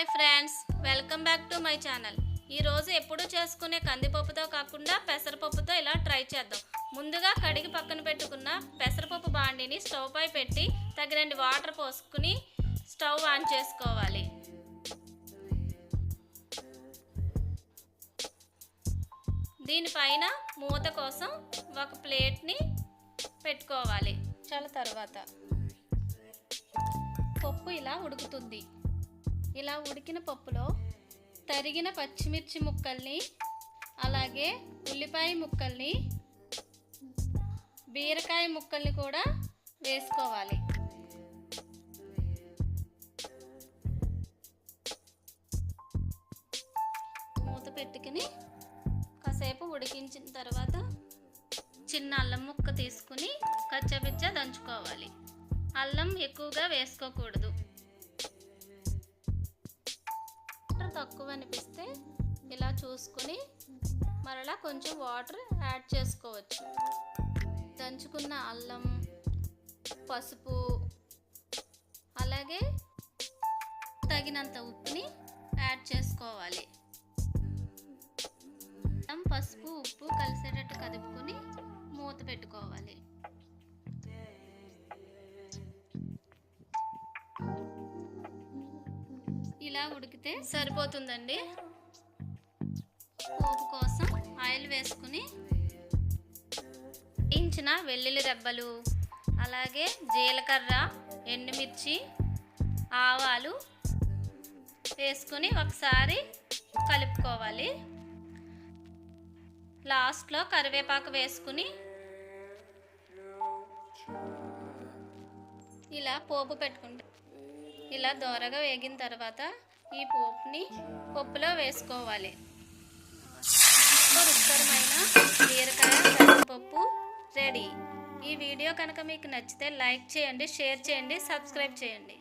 Hi friends welcome back to my channel. ఈరోజు ఎప్పుడు చేసుకునే కందిపప్పుతో కాకుండా పెసరపప్పుతో ఇలా ట్రై చేద్దాం. ముందుగా కడిగి పక్కన పెట్టుకున్న పెసరపప్పు బాండిని స్టవ్ పై పెట్టి తగినండి వాటర్ పోసుకుని స్టవ్ ఆన్ చేసుకోవాలి. దీనిపైన మూత కోసం ఒక ప్లేట్ని పెట్టుకోవాలి. చాలా తర్వాత పప్పు ఇలా ఉడుకుతుంది. ఇలా ఉడికిన పప్పులో తరిగిన పచ్చిమిర్చి ముక్కల్ని అలాగే ఉల్లిపాయ ముక్కల్ని బీరకాయ ముక్కల్ని కూడా వేసుకోవాలి. మూత పెట్టుకుని కాసేపు ఉడికించిన తర్వాత చిన్న అల్లం ముక్క తీసుకుని కచ్చబిచ్చ దంచుకోవాలి. అల్లం ఎక్కువగా వేసుకోకూడదు. తక్కువ అనిపిస్తే ఇలా చూసుకుని మరలా కొంచెం వాటర్ యాడ్ చేసుకోవచ్చు. దంచుకున్న అల్లం పసుపు అలాగే తగినంత ఉప్పుని యాడ్ చేసుకోవాలి. అల్లం పసుపు ఉప్పు కలిసేటట్టు కదుపుకొని మూత పెట్టుకోవాలి. ఇలా ఉడికితే సరిపోతుందండి. పోపు కోసం ఆయిల్ వేసుకుని ఇంచిన వెల్లుల్లి రెబ్బలు అలాగే జీలకర్ర ఎండుమిర్చి ఆవాలు వేసుకుని ఒకసారి కలుపుకోవాలి. లాస్ట్లో కరివేపాకు వేసుకుని ఇలా పోపు పెట్టుకుంటే ఇలా దోరగా వేగిన తర్వాత ఈ పోపుని పప్పులో వేసుకోవాలి. రుచికరమైన బీరకాయ పప్పు రెడీ. ఈ వీడియో కనుక మీకు నచ్చితే లైక్ చేయండి షేర్ చేయండి సబ్స్క్రైబ్ చేయండి.